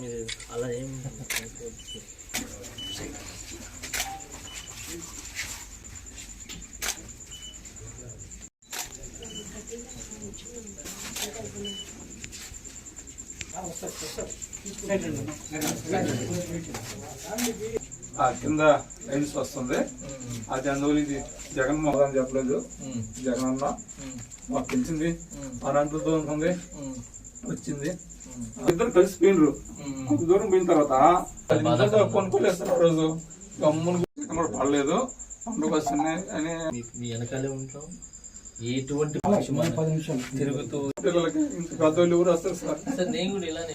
మీరు అలా ఏం కింద లైన్స్ వస్తుంది. అది అందువల్ల ఇది జగన్మోహన్ అని చెప్పలేదు. జగన్ అన్న మాకు తెలిసింది. అనంతతో ఉమ్, వచ్చింది. ఇద్దరు కలిసి పోయినరు. కొంత దూరం పోయిన తర్వాత కొనుక్కోలేస్తారు ఆ రోజు. గమ్మున పడలేదు. పండుగ వస్తున్నాయి అని మీ- వెనకాలే ఉంటాం. ఎటువంటి తిరుగుతూ పిల్లలకి ఇంత పెద్దోళ్ళు ఊరు వస్తారు సార్? సార్ నేను కూడా ఇలానే.